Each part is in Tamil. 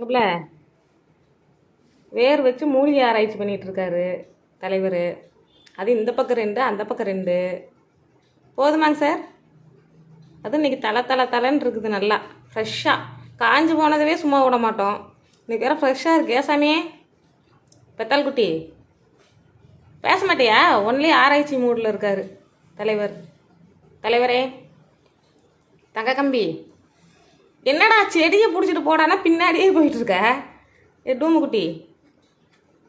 உங்கள்ல வேர் வச்சு மூலிகை ஆராய்ச்சி பண்ணிகிட்ருக்காரு இருக்காரு தலைவர். அது இந்த பக்கம் ரெண்டு அந்த பக்கம் ரெண்டு. போதுமாங்க சார். அது இன்னைக்கு தலை தலை தலைன்னு இருக்குது நல்லா. ஃப்ரெஷ்ஷாக காஞ்சி போனதவே சும்மா விட மாட்டோம். இன்றைக்கி வேறு ஃப்ரெஷ்ஷாக இருக்கே சாமி. பெத்தால் குட்டி. பேச மாட்டியா? ஒன்லி ஆராய்ச்சி மூடில் இருக்கார் தலைவர். தலைவரே. தங்க கம்பி. என்னடா செடியை பிடிச்சிட்டு போடானா பின்னாடியே போயிட்டு இருக்க ஏ டூமு குட்டி.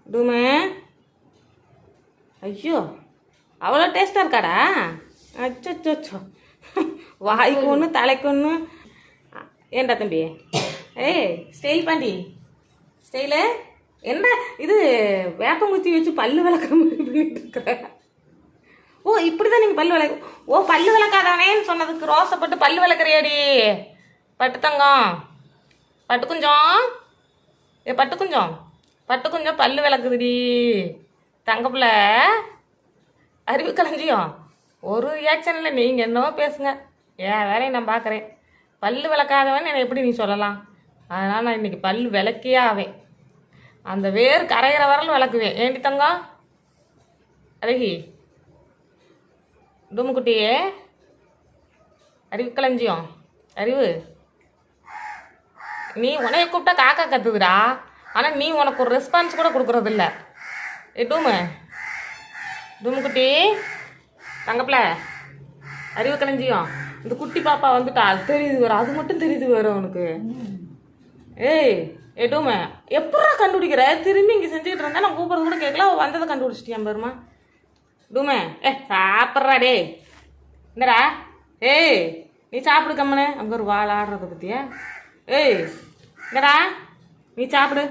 டூமு. ஐயோ அவ்வளோ டேஸ்ட்டாக இருக்காடா? அச்சோ வாய்க்கு ஒன்று தலைக்கு ஒன்று ஏன்டா தம்பி? ஏய் ஸ்டைல் பாண்டி. ஸ்டைலு என்ன இது வேப்பங்குச்சி வச்சு பல்லு விளக்குற மாதிரி பண்ணிட்டு இருக்கிற ஓ இப்படி தான் நீங்கள் பல்லு விளக்கு ஓ பல்லு விளக்காதானேன்னு சொன்னதுக்கு ரோசப்பட்டு பல்லு விளக்குறியாடி பட்டு தங்கம். பட்டு குஞ்சம். ஏ பட்டு குஞ்சம். பட்டு குஞ்சம் பல்லு விளக்குதுடி. தங்கப்புல அறிவு களஞ்சியம். ஒரு ரியாக்ஷன் இல்லை நீங்கள் என்னவோ பேசுங்க. ஏன் வேலையை நான் பார்க்குறேன் பல்லு விளக்காதவன் என்னை எப்படி நீ சொல்லலாம்? அதனால் நான் இன்னைக்கு பல்லு விளக்கியே ஆவேன். அந்த வேர் கரையிற வரல் விளக்குவேன். ஏண்டி தங்கம்? அழகி. டூமுக்குட்டியே. அறிவு களஞ்சியம். அறிவு. நீ உனைய கூப்பிட்டா காக்கா கத்துதுடா. ஆனால் நீ உனக்கு ஒரு ரெஸ்பான்ஸ் கூட கொடுக்குறதில்ல. ஏ டூமு. டூமுக்குட்டி தங்கப்பில அறிவு கலைஞ்சியும் இந்த குட்டி பாப்பா வந்துட்டா. அது தெரியுது வரும் அது மட்டும் தெரியுது வரும் உனக்கு. ஏய் ஏ டூமு. எப்படா கண்டுபிடிக்கிற? திரும்பி இங்கே செஞ்சுக்கிட்டு இருந்தா நான் கூப்பிட்றது கூட கேட்கல. வந்ததை கண்டுபிடிச்சிட்டியான் பாருமா டூமே ஏ சாப்பிட்றா டேய். என்னடா? ஏய் நீ சாப்பிடு கம்மனு. அங்கே ஒரு வாழ ஆடுறத பற்றியா ஏய் என்னடா நீ சாப்பிடு.